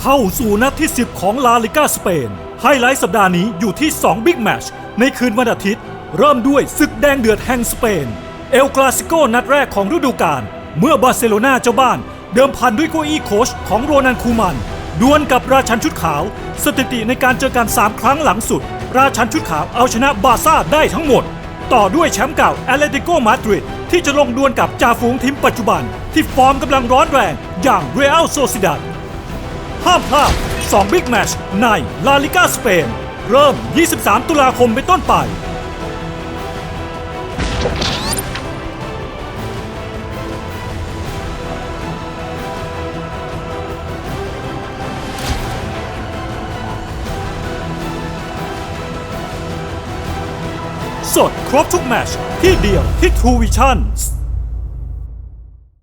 เข้าสู่นัดที่ 10 ของลาลิกาสเปน ไฮไลท์สัปดาห์นี้อยู่ที่ 2 บิ๊กแมชในคืนวันอาทิตย์ เริ่มด้วยศึกแดงเดือดแห่งสเปน เอลคลาสิโกนัดแรกของฤดูกาลเมื่อบาร์เซโลนาเจ้าบ้าน เดิมพันด้วยโกอี้โคชของโรนันคูมันดวลกับราชันชุดขาว สถิติในการเจอกัน 3 ครั้งหลังสุด ราชันชุดขาวเอาชนะบาร์ซ่าได้ทั้งหมด ต่อด้วยแชมป์เก่าแอตเลติโกมาดริดที่จะลงดวลกับจ่าฝูงทีมปัจจุบัน ที่ฟอร์มกำลังร้อนแรง อย่างเรอัลโซซิดาดามพลาด2บิ๊กแมชในลาลิกาสเปน เริ่ม 23 ตุลาคมเป็นต้นไปสดครบทุกแมชที่เดียวที่ True Vision